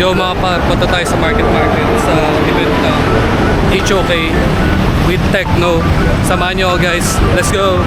Yo mga par, punta tayo sa market market sa event ng HOK with Techno. Samahan nyo guys. Let's go!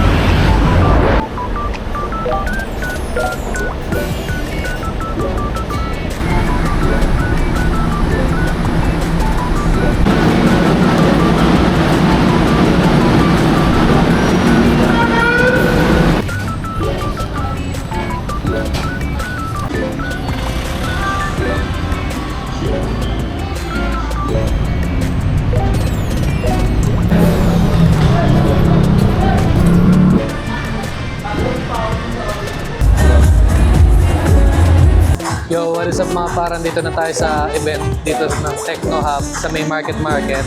Yo, what is up mga paran? Dito na tayo sa event dito ng Techno Hub sa May Market Market.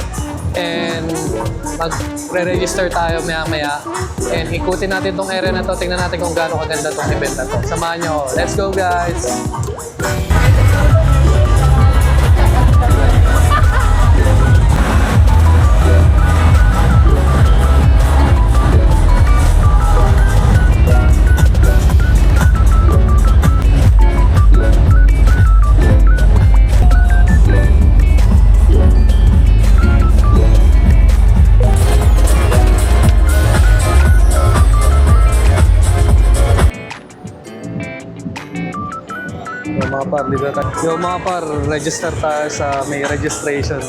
And mag-re-register tayo maya-maya. And ikutin natin tong area na to. Tingnan natin kung gaano kaganda tong event na to. Samahan nyo. Let's go guys! Yo mga par, dito tayo. Yo mga par, register tayo sa may registration.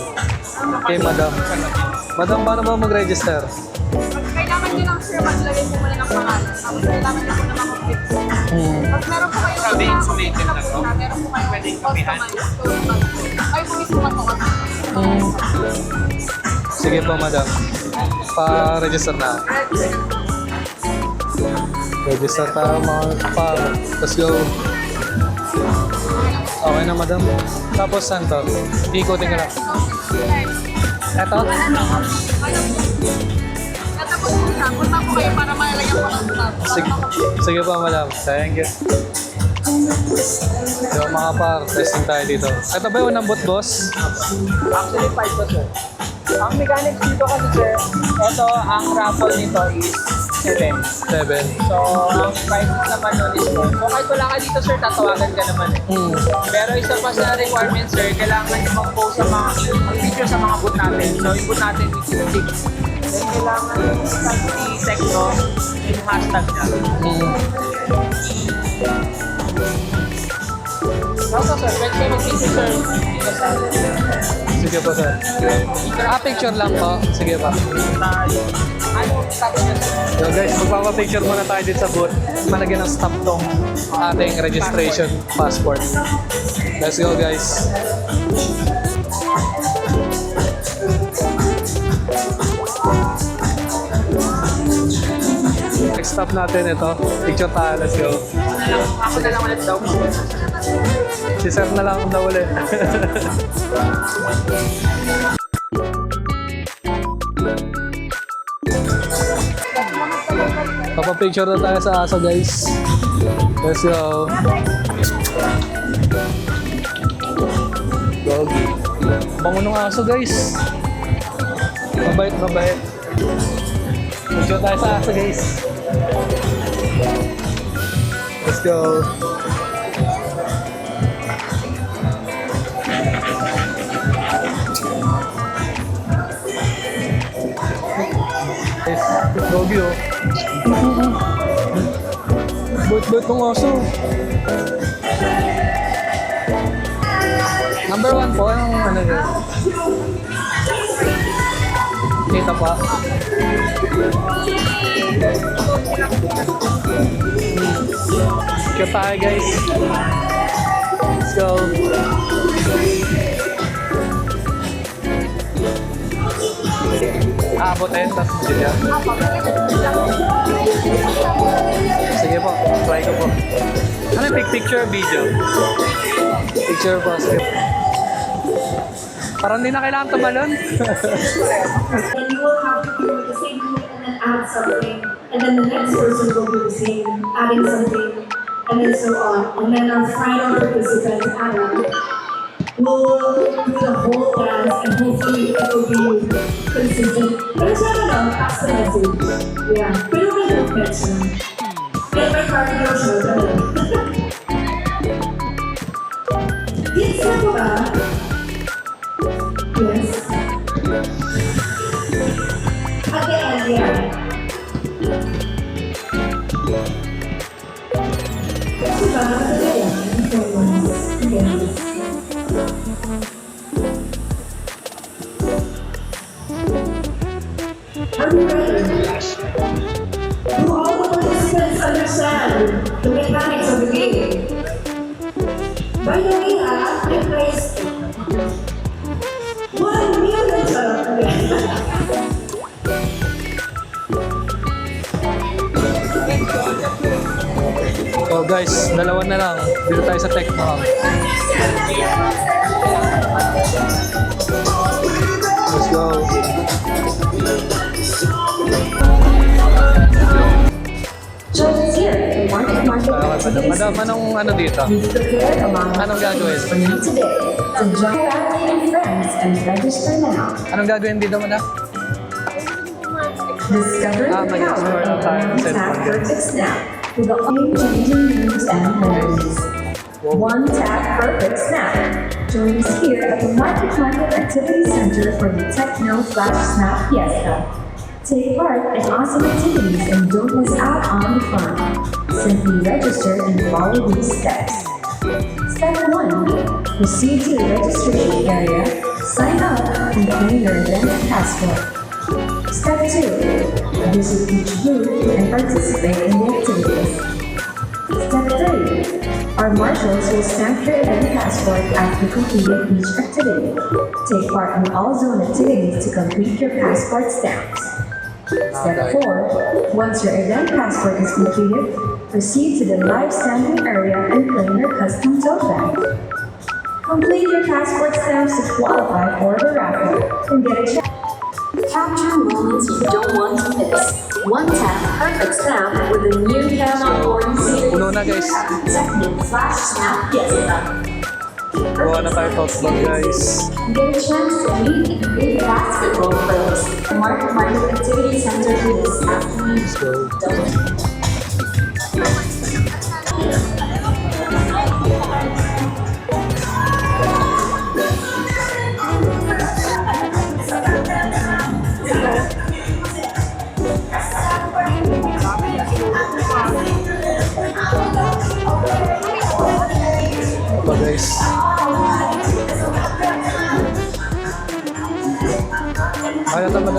Okay, madam. Madam, paano ba mag-register? Kailangan nyo lang sir maglagay po muna ng pangalan. Tapos kailangan nyo po na mag-click. Hmm. Pag meron po kayo Sabi, na to? meron po kayo Pwedeng kapihan? Ay po mismo matuwa. Hmm. Sige po, madam. Pa-register na. Register tayo mga par. Let's go. Okay na, madam. Tapos, saan to? Ikutin ka lang. Eto? Punta po kayo para malalagyan po ng. Sige, sige po, madam. Thank you. Yo, mga par, testing tayo dito. Ito ba yung unang boot, boss? Actually, 5 to sir. Ang mechanics dito kasi sir, ito, ang raffle nito is 7. 7. So, ang price naman nun is 4. So, kahit wala ka dito sir, tatawagan ka naman eh. Hmm. Pero isa pa sa requirement sir, kailangan nyo mag-post sa mga, mag-picture sa mga boot natin. So, yung boot natin is 6. Then, kailangan yung tag ni Techno, yung hashtag niya. Hmm. Also sir, pwede kayo mag-picture sir. Dito sa Sige po, sir. Ah, picture lang po. Sige sir? Yo guys, magpapapicture muna tayo dito sa booth. Malagyan ng stamp tong ating registration passport. Let's go guys. Next stop natin ito. Picture tayo. Let's go. Ako na lang ulit daw. Si sir na lang daw ulit. Papapicture na tayo sa aso guys. Let's go. Doggy. Bango ng aso guys. Mabait, mabait. Picture tayo sa aso guys. Let's go. Doggy oh. Bait-bait ng aso. Number one po, yung ano yun? Kita pa. Cute tayo guys. Let's go. Aabotin, tapos bigyan. Sige po, try ko po. Ano yung pic- picture video? Picture po, sige. Parang di na kailangan tumalon. and you will have to do the same thing and then add something, and then the next person will do the same, adding something, and then so on. And then our final participant, Anna, will do the whole dance, and hopefully it will be consistent. But it's not enough, that's the message. Yeah, pero may movements na. Kaya may cardio siya, ganun. Yes, na po uh, yes. At the end, yeah. Understand the mechanics of the game? By the way, I placed one million. So guys, dalawa na lang. Dito tayo sa Techno Hub. Market Market Ah, madam, madam, anong ano dito? Anong gagawin? Anong gagawin dito, madam? Discover Ah, the power of one tap perfect snap with the game-changing news and memories. One tap perfect snap. Join us here at the Market Market Activity Center for the Techno Flash Snap Fiesta. Take part in awesome activities and don't miss out on the fun. Simply register and follow these steps. Step 1. Proceed to the registration area, sign up, and claim your event passport. Step 2. Visit each booth and participate in the activities. Step 3. Our marshals will stamp your event passport after completing each activity. Take part in all zone activities to complete your passport stamps. Step 4. Once your event passport is completed, proceed to the live stamping area and claim your custom tote bag. Complete your passport stamps to qualify for the raffle and get a check. Capture moments you don't want to miss. One tap perfect snap with the new Paramount Boring Series. Puno na, guys. Technic Flash Snap. Gawa na tayo bag, guys. Get a chance to meet and greet basketball pros. The Market Activity Center this afternoon. Let's go.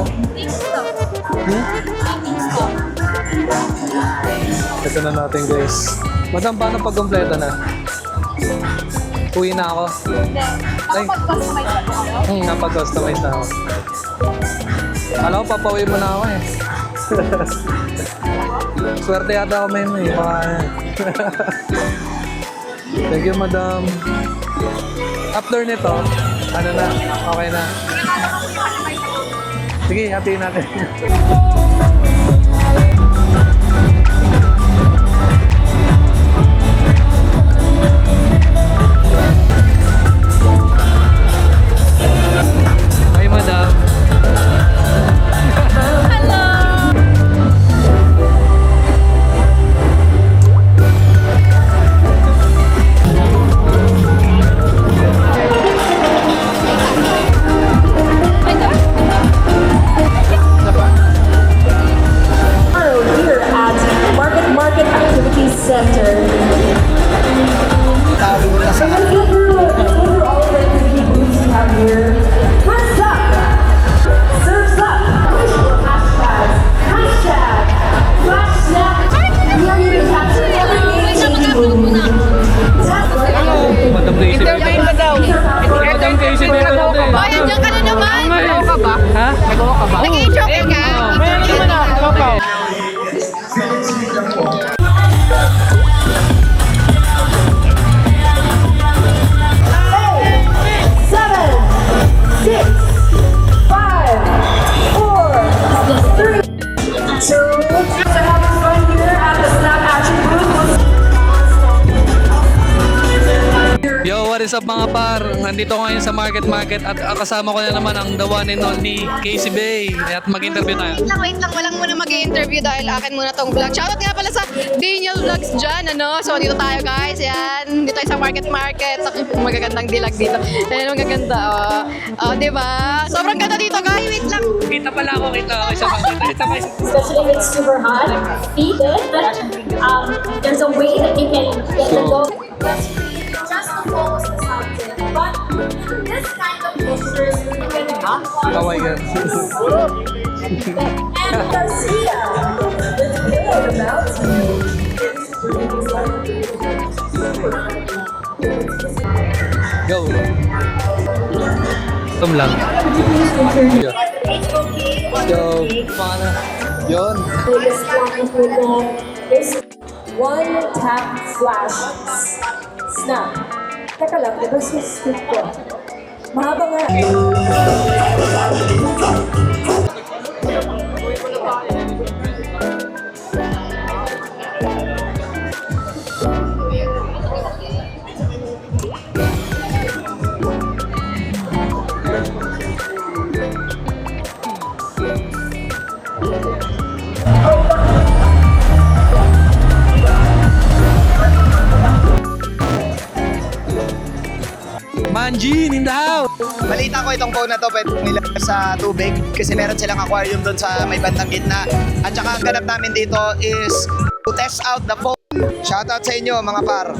Hmm? Ito na natin, guys. Madam, paano pag kompleto na? Uwi na ako. Hindi. Nakapag-customize na po kayo? Hmm, napag-customize na ako. Alam ko, papauwi mo na ako eh. Swerte yata ako may may. Baka... Thank you, madam. After nito, ano na, okay na. Sige, hatiin natin. Hi, madam. Up mga par? Nandito ngayon sa Market Market at kasama ko na naman ang the one and only Casey Bay. At mag-interview tayo. Wait lang, wait lang. Walang muna mag-interview dahil akin muna tong vlog. Shoutout nga pala sa Daniel Vlogs dyan, ano? So, dito tayo guys. Yan. Dito tayo sa Market Market. Sa magagandang dilag dito. Ayan, magaganda. Oh, oh di ba? Sobrang ganda dito, guys. Wait lang. Kita pala ako, kita ako isa pa. Kita pa especially if it's super hot, feed it. But um, there's a way that you can get the dough. Just focus the something. But this kind of posters, can Kaway ka. And Garcia, with Pillow the Go. Tom lang. Yo. Paano? Is one tap flash snap. Teka lang, di ba sa script ko? Mahaba nga. Manjin in the house! Balita ko itong phone na to pwede nilagay sa tubig kasi meron silang aquarium doon sa may bandang gitna. At saka ang ganap namin dito is to test out the phone. Shoutout sa inyo mga par.